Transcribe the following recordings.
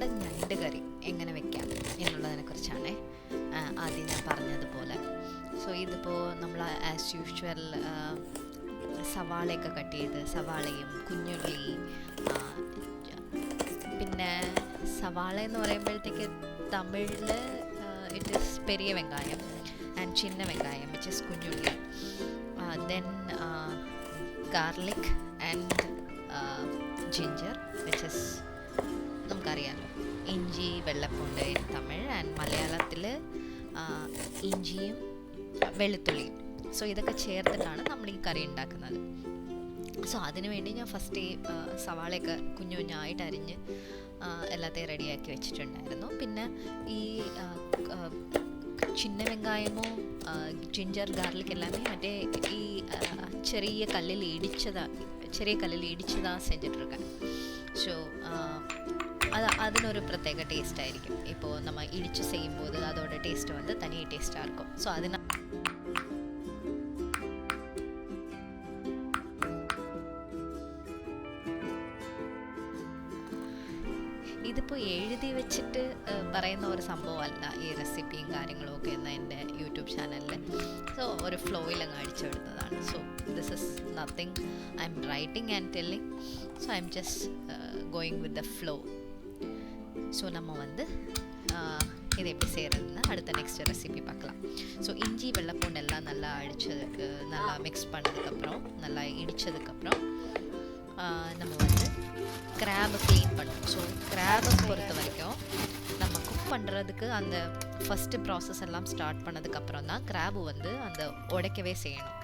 നാടൻ ഞണ്ട് കറി എങ്ങനെ വെക്കാം എന്നുള്ളതിനെ കുറിച്ചാണ് ആദ്യം ഞാൻ പറഞ്ഞതുപോലെ. സോ ഇതിപ്പോൾ നമ്മൾ ആസ് യൂഷ്വൽ സവാളയൊക്കെ കട്ട് ചെയ്ത് സവാളയും കുഞ്ഞുള്ളി പിന്നെ സവാള എന്ന് പറയുമ്പോഴത്തേക്ക് തമിഴിൽ ഇറ്റ് ഇസ് പെരിയ വെങ്കായം ആൻഡ് ചിന്ന വെങ്കായം which is കുഞ്ഞുള്ളി. Then garlic and ginger which is നമുക്കറിയാമല്ലോ ഇഞ്ചി വെള്ളപ്പൊണ്ട് ഇൻ തമിഴ് ആൻഡ് മലയാളത്തിൽ ഇഞ്ചിയും വെളുത്തുള്ളിയും. സോ ഇതൊക്കെ ചേർത്തിട്ടാണ് നമ്മൾ ഈ കറി ഉണ്ടാക്കുന്നത്. സോ അതിനു വേണ്ടി ഞാൻ ഫസ്റ്റ് ഈ സവാളയൊക്കെ കുഞ്ഞു കുഞ്ഞായിട്ട് അരിഞ്ഞ് എല്ലാത്തെയും റെഡിയാക്കി വെച്ചിട്ടുണ്ടായിരുന്നു. പിന്നെ ഈ ചിന്ന വെങ്കായമോ ജിഞ്ചർ ഗാർലിക് എല്ലാമേ മറ്റേ ഈ ചെറിയ കല്ലിൽ ഇടിച്ചതാ ചെറിയ കല്ലിൽ ഇടിച്ചതാ സെഞ്ചിട്ടിരിക്കാൻ ஸோ അത് അതിനൊരു പ്രത്യേക ടേസ്റ്റ് ആയിരിക്കും ഇപ്പോൾ നമ്മൾ ഇടിച്ച് ചെയ്യുമ്പോൾ അതോടെ ടേസ്റ്റ് வந்து തനിയെ டேஸ்ட்டாக இருக்கும் സോ அதனால் ഇതിപ്പോൾ എഴുതി വെച്ചിട്ട് പറയുന്ന ഒരു സംഭവമല്ല ഈ റെസിപ്പിയും കാര്യങ്ങളും ഒക്കെ എന്ന എന്റെ യൂട്യൂബ് ചാനലിൽ സോ ഒരു ഫ്ലോയിലങ്ങ് വിടുന്നതാണ് so this is nothing I'm writing and telling so I'm just going with the flow so நம்ம வந்து இதை எப்படி செய்கிறதுன்னு அடுத்த நெக்ஸ்ட் ரெசிபி பார்க்கலாம். ஸோ இஞ்சி வெள்ளைப்பூண்டு எல்லாம் நல்லா அடித்ததுக்கு நல்லா மிக்ஸ் பண்ணதுக்கப்புறம் நல்லா இடித்ததுக்கப்புறம் நம்ம வந்து கிராபை க்ளீன் பண்ணணும். ஸோ கிராபை பொறுத்த வரைக்கும் நம்ம குக் பண்ணுறதுக்கு அந்த ஃபஸ்ட்டு ப்ராசஸ் எல்லாம் ஸ்டார்ட் பண்ணதுக்கப்புறம் தான் கிராபு வந்து அந்த உடைக்கவே செய்யணும்.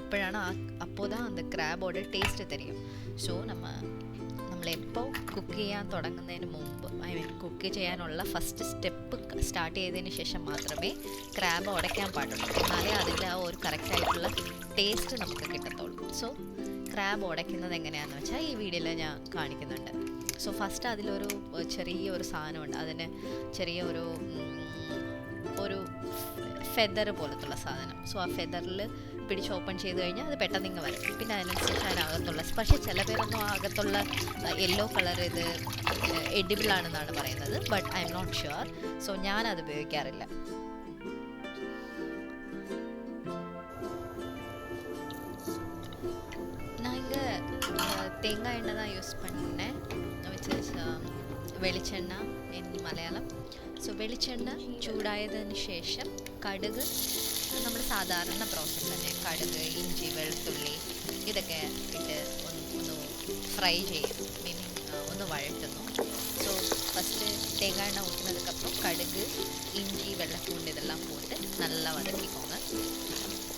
அப்போனா அப்போதான் அந்த கிராபோட டேஸ்ட்டு தெரியும். ஸோ நம்ம നമ്മളെപ്പോൾ കുക്ക് ചെയ്യാൻ തുടങ്ങുന്നതിന് മുമ്പ് ഐ മീൻ കുക്ക് ചെയ്യാനുള്ള ഫസ്റ്റ് സ്റ്റെപ്പ് സ്റ്റാർട്ട് ചെയ്തതിന് ശേഷം മാത്രമേ ക്രാബ് ഉടയ്ക്കാൻ പാടുള്ളൂ. എന്നാലേ അതിന്റെ ആ ഒരു കറക്റ്റായിട്ടുള്ള ടേസ്റ്റ് നമുക്ക് കിട്ടത്തുള്ളൂ. സോ ക്രാബ് ഉടയ്ക്കുന്നത് എങ്ങനെയാണെന്ന് വെച്ചാൽ ഈ വീഡിയോയിൽ ഞാൻ കാണിക്കുന്നുണ്ട്. സോ ഫസ്റ്റ് അതിലൊരു ചെറിയ ഒരു സാധനമുണ്ട്. അതിന് ചെറിയ ഒരു ഒരു ഫെദർ പോലത്തുള്ള സാധനം. സോ ആ ഫെദറിൽ പിടിച്ച് ഓപ്പൺ ചെയ്ത് കഴിഞ്ഞാൽ അത് പെട്ടെന്ന് ഇങ്ങ് വരും പിന്നെ അതിനനുസരിച്ച് അതിനകത്തുള്ള പക്ഷേ ചില പേരൊന്നും ആ അകത്തുള്ള യെല്ലോ കളർ ഇത് എഡിബിൾ ആണെന്നാണ് പറയുന്നത് but I am not sure so ഞാനത് ഉപയോഗിക്കാറില്ല நான் இங்கே தேங்காய் எண்ணெய் தான் யூஸ் பண்ணேன் விச் இஸ் വെളിച്ചെണ്ണ ഇൻ മലയാളം സോ വെളിച്ചെണ്ണ ചൂടായതിന് ശേഷം കടുക് നമ്മൾ സാധാരണ പ്രോസസ്സ് തന്നെ കടുക് ഇഞ്ചി വെളുത്തുള്ളി ഇതൊക്കെ ഇട്ട് ഒന്ന് ഒന്ന് ഫ്രൈ ചെയ്യും മീനിങ് ഒന്ന് വഴറ്റുന്നു ஸோ ஃபஸ்ட்டு தேங்காய் எண்ணெய் ஊற்றினதுக்கப்புறம் கடுகு இஞ்சி வெள்ளைப்பூண்டு இதெல்லாம் போட்டு நல்லா வதக்கிக்கோங்க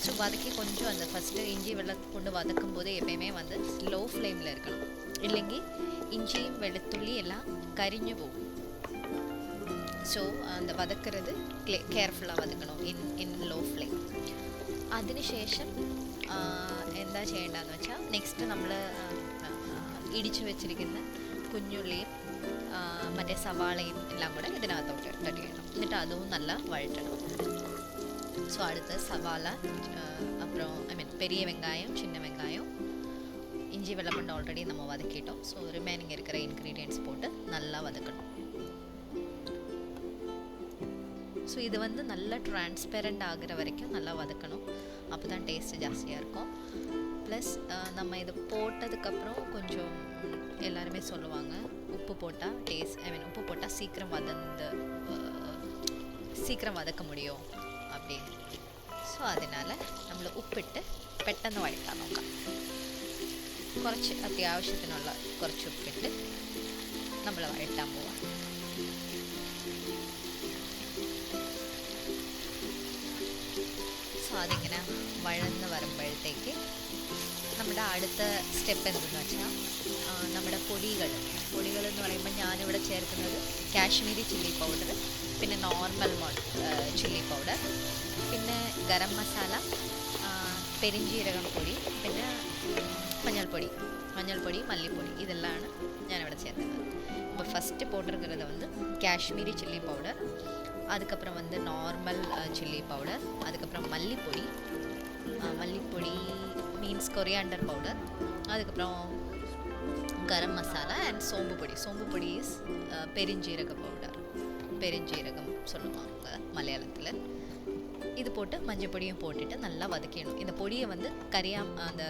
ஸோ வதக்கி கொஞ்சம் அந்த ஃபஸ்ட்டு இஞ்சி வெள்ளைப்பூண்டு வதக்கும் போது எப்பயுமே வந்து ஸ்லோ ஃப்ளேமில் இருக்கணும் இல்லைங்கி இஞ்சியும் வெளுத்துள்ளி எல்லாம் கரிஞ்சு போகும் സ്റ്റവ് എന്താ വതക്കരുത്. കെയർഫുള്ളാണ് വതക്കണം ഇൻ ഇൻ ലോ ഫ്ലെയിം അതിനുശേഷം എന്താ ചെയ്യേണ്ടതെന്ന് വെച്ചാൽ നെക്സ്റ്റ് നമ്മൾ ഇടിച്ചു വെച്ചിരിക്കുന്ന കുഞ്ഞുള്ളിയും മറ്റേ സവാളയും എല്ലാം കൂടെ ഇതിനകത്തോട്ട് ഇട്ടിട്ട് ചെയ്യണം എന്നിട്ട് അതും നല്ല വഴറ്റണം. ஸோ அடுத்து சவாலா அப்புறம் ஐ மீன் பெரிய வெங்காயம் சின்ன வெங்காயம் இஞ்சி வெள்ளப்பண்டு ഓൾറെഡി നമ്മൾ വതക്കിയിട്ടോ. സോ റിമൈനിങ് ഇരിക്കുന്ന ഇൻഗ്രീഡിയൻസ് പോട്ട് നല്ല വതക്കണം. ஸோ இது வந்து நல்லா டிரான்ஸ்பெரண்ட் ஆகுற வரைக்கும் நல்லா வதக்கணும் அப்போ தான் டேஸ்ட்டு ஜாஸ்தியாக இருக்கும் ப்ளஸ் நம்ம இது போட்டதுக்கப்புறம் கொஞ்சம் எல்லாருமே சொல்லுவாங்க உப்பு போட்டால் டேஸ்ட் ஐ மீன் உப்பு போட்டால் சீக்கிரம் வதந்து அஹ், സീക്രം വതക്ക മുടിയോ அப்படின்னு സോ അതിനാൽ നമ്മൾ ഉപ്പിട്ട് പെട്ടെന്ന് വഴറ്റാൻ നോക്കാം കുറച്ച് അത്യാവശ്യത്തിനുള്ള കുറച്ച് ഉപ്പിട്ട് നമ്മൾ വഴറ്റാൻ പോവാം അതിങ്ങനെ വഴന്ന് വരുമ്പോഴത്തേക്ക് നമ്മുടെ അടുത്ത സ്റ്റെപ്പ് എന്തെന്ന് വെച്ചാൽ നമ്മുടെ പൊടികൾ. പൊടികൾ എന്ന് പറയുമ്പോൾ ഞാനിവിടെ ചേർക്കുന്നത് കാശ്മീരി ചില്ലി പൗഡർ പിന്നെ നോർമൽ ചില്ലി പൗഡർ പിന്നെ ഗരം മസാല പെരിഞ്ജീരകം പൊടി പിന്നെ മഞ്ഞൾപ്പൊടി മഞ്ഞൾപ്പൊടി മല്ലിപ്പൊടി ഇതെല്ലാമാണ് ഞാനിവിടെ ചേർക്കുന്നത്. ஃபஸ்ட்டு போட்டிருக்கிறது வந்து காஷ்மீரி சில்லி பவுடர் அதுக்கப்புறம் வந்து நார்மல் சில்லி பவுடர் அதுக்கப்புறம் மல்லிப்பொடி. மல்லிப்பொடி மீன்ஸ் கொரியாண்டர் பவுடர் அதுக்கப்புறம் கரம் மசாலா அண்ட் சோம்பு பொடி. சோம்பு பொடி இஸ் பெருஞ்சீரக பவுடர் பெருஞ்சீரகம் சொல்லுவாங்க மலையாளத்தில். இது போட்டு மஞ்சள் பொடியும் போட்டுட்டு நல்லா வதக்கிடணும். இந்த பொடியை வந்து கரியா அந்த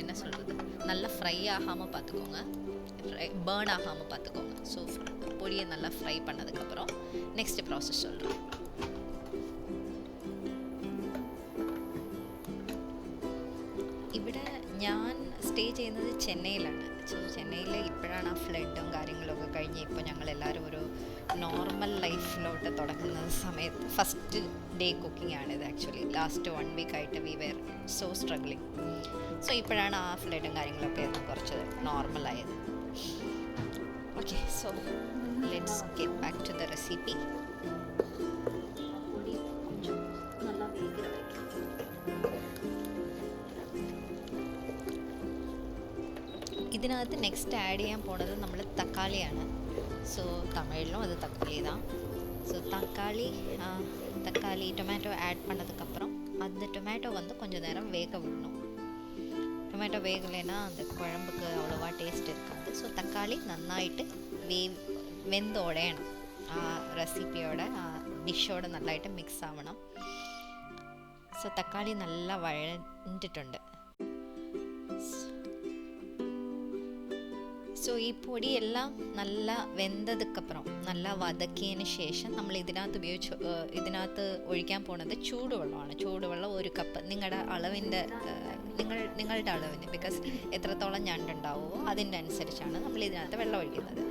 என்ன சொல்கிறது நல்லா ஃப்ரை ஆகாமல் பார்த்துக்கோங்க. பேர்ன் ஆகாமல் பார்த்துக்கோங்க ஸோ பொடியை நல்லா ஃப்ரை பண்ணதுக்கப்புறம் நெக்ஸ்ட் ப்ராசஸ் சொல்கிறேன் ഇവിടെ ഞാൻ സ്റ്റേ ചെയ്യുന്നത് ചെന്നൈയിലാണ് സോ ചെന്നൈയിൽ ഇപ്പോഴാണ് ആ ഫ്ലഡും കാര്യങ്ങളൊക്കെ കഴിഞ്ഞ് ഇപ്പോൾ ഞങ്ങൾ എല്ലാവരും ഒരു നോർമൽ ലൈഫിലോട്ട് തുടങ്ങുന്ന സമയത്ത് ഫസ്റ്റ് ഡേ കുക്കിംഗ് ആണിത് ആക്ച്വലി ലാസ്റ്റ് വൺ വീക്ക് ആയിട്ട് we were so struggling so ഇപ്പോഴാണ് ആ ഫ്ലഡും കാര്യങ്ങളൊക്കെ ഒന്ന് കുറച്ച് നോർമലായത് okay so let's get back to the recipe பொடி கொஞ்சம் நல்லா வேகிற வைக்கணும் ഇതിനകത്ത് നെക്സ്റ്റ് ആഡ് ചെയ്യാൻ പോണത് നമ്മൾ തക്കാളിയാണ് സോ തമിഴിലും അത് തക്കാളി தான் ஸோ தக்காளி ஆ, தக்காளி டொமேட்டோ ஆட் பண்ணதுக்கப்புறம் அந்த டொமேட்டோ வந்து கொஞ்சம் நேரம் வேக விடணும் டொமேட்டோ வேகலைன்னா அந்த குழம்புக்கு அவ்வளோவா டேஸ்ட் இருக்காது സോ തക്കാളി നന്നായിട്ട് വേ വെന്തോടെയാണ് ആ റെസിപ്പിയോടെ ആ ഡിഷോടെ നന്നായിട്ട് മിക്സ് ആവണം. സോ തക്കാളി നല്ല വഴഞ്ഞിട്ടുണ്ട് സോ ഈ പൊടിയെല്ലാം നല്ല വെന്തതുക്കപ്പുറം നല്ല വതക്കിയതിന് ശേഷം നമ്മൾ ഇതിനകത്ത് ഉപയോഗിച്ച് ഇതിനകത്ത് ഒഴിക്കാൻ പോണത് ചൂടുവെള്ളമാണ്. ചൂടുവെള്ളം ഒരു കപ്പ്. നിങ്ങളുടെ അളവിന്റെ നിങ്ങൾ നിങ്ങളുടെ അളവിന് ബിക്കോസ് എത്രത്തോളം ഞണ്ടുണ്ടാവുമോ അതിന്റെ അനുസരിച്ചാണ് നമ്മൾ ഇതിനകത്ത് വെള്ളം ഒഴിക്കുന്നത്.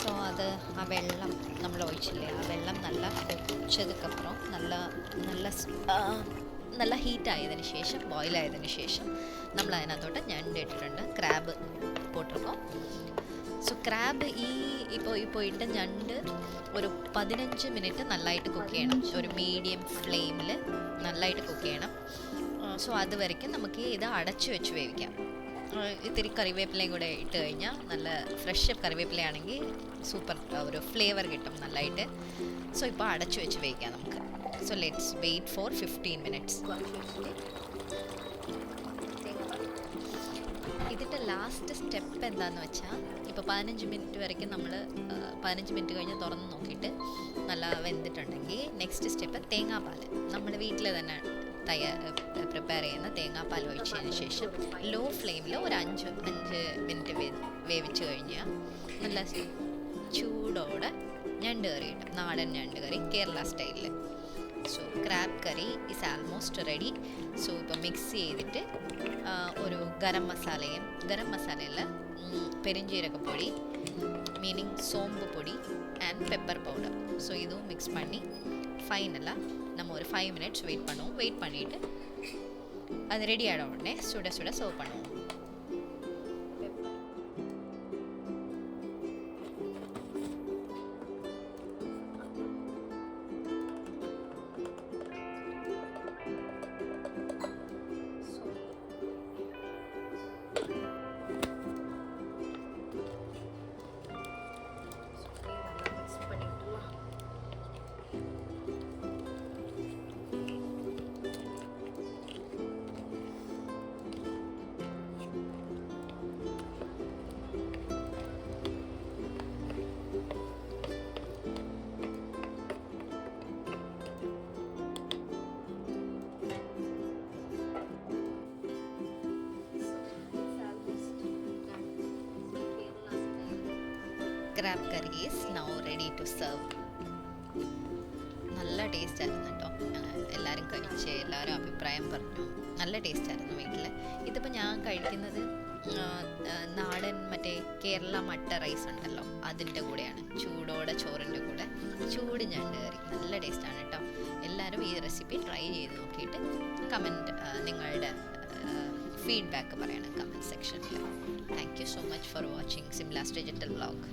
സോ അത് ആ വെള്ളം നമ്മൾ ഒഴിച്ചില്ലേ? ആ വെള്ളം നല്ല കൊച്ചതുക്കപ്പുറം നല്ല നല്ല നല്ല ഹീറ്റായതിന് ശേഷം ബോയിലായതിന് ശേഷം നമ്മൾ അതിനകത്തോട്ട് ഞണ്ട് ഇട്ടിട്ടുണ്ട്. ക്രാബ് പോട്ടിരിക്കും സോ ക്രാബ് ഈ ഇപ്പോൾ ഇപ്പോൾ ഇട്ട ഞണ്ട് ഒരു പതിനഞ്ച് മിനിറ്റ് നല്ലതായിട്ട് കുക്ക് ചെയ്യണം. ഒരു മീഡിയം ഫ്ലെയിമിൽ നല്ലതായിട്ട് കുക്ക് ചെയ്യണം. സോ അതുവരയ്ക്കും നമുക്ക് ഇത് അടച്ചു വെച്ച് വേവിക്കാം. ഇത്തിരി കറിവേപ്പിലയും കൂടെ ഇട്ട് കഴിഞ്ഞാൽ നല്ല ഫ്രഷ് കറിവേപ്പിലയാണെങ്കിൽ സൂപ്പർ ഒരു ഫ്ലേവർ കിട്ടും നല്ലതായിട്ട് സോ ഇപ്പോൾ അടച്ചു വെച്ച് വേവിക്കാം നമുക്ക്. So let's wait for fifteen minutes ഇതിന്റെ ലാസ്റ്റ് സ്റ്റെപ്പ് എന്താണെന്ന് വെച്ചാൽ ഇപ്പോൾ പതിനഞ്ച് മിനിറ്റ് വരയ്ക്കും നമ്മൾ പതിനഞ്ച് മിനിറ്റ് കഴിഞ്ഞ് തുറന്ന് നോക്കിയിട്ട് നല്ല വെന്തിട്ടുണ്ടെങ്കിൽ നെക്സ്റ്റ് സ്റ്റെപ്പ് തേങ്ങാപ്പാൽ നമ്മൾ വീട്ടിൽ തന്നെ തയ്യാ പ്രിപ്പയർ ചെയ്യുന്ന തേങ്ങാപ്പാൽ ഒഴിച്ചതിന് ശേഷം ലോ ഫ്ലെയിമിൽ ഒരു അഞ്ച് അഞ്ച് മിനിറ്റ് വേവിച്ച് കഴിഞ്ഞാൽ നല്ല ചൂടോടെ ഞണ്ട് കറി കിട്ടും. നാടൻ ഞണ്ട് കറി കേരള സ്റ്റൈലിൽ so crab curry is almost ready so ഇപ്പോൾ മിക്സ് ചെയ്തിട്ട് ഒരു ഗരം മസാലയും ഗരം മസാലയിൽ பெருஞ்சீரக பொடி மீனிங் சோம்பு பொடி அண்ட் பெப்பர் பவுடர் ஸோ இதுவும் மிக்ஸ் பண்ணி ஃபைனலாக நம்ம ஒரு ஃபைவ் மினிட்ஸ் வெயிட் பண்ணுவோம். வெயிட் பண்ணிவிட்டு அது ரெடி ஆகிட உடனே சுட சுட சர்வ் பண்ணுவோம். Crab curry is now ready to serve നല്ല ടേസ്റ്റ് ആയിരുന്നു കേട്ടോ എല്ലാവരും കഴിച്ച് എല്ലാവരും അഭിപ്രായം പറഞ്ഞു. നല്ല ടേസ്റ്റ് ആയിരുന്നു വീട്ടിൽ ഇതിപ്പോൾ ഞാൻ കഴിക്കുന്നത് നാടൻ മറ്റേ കേരള മട്ട റൈസ് ഉണ്ടല്ലോ അതിന്റെ കൂടെയാണ്. ചൂടോടെ ചോറിന്റെ കൂടെ ചൂട് ഞണ്ട് കറി. നല്ല ടേസ്റ്റാണ് കേട്ടോ എല്ലാവരും ഈ റെസിപ്പി ട്രൈ ചെയ്ത് നോക്കിയിട്ട് കമന്റ് നിങ്ങളുടെ ഫീഡ്ബാക്ക് പറയണം കമന്റ് സെക്ഷനിൽ thank you so much for watching Simla's digital blog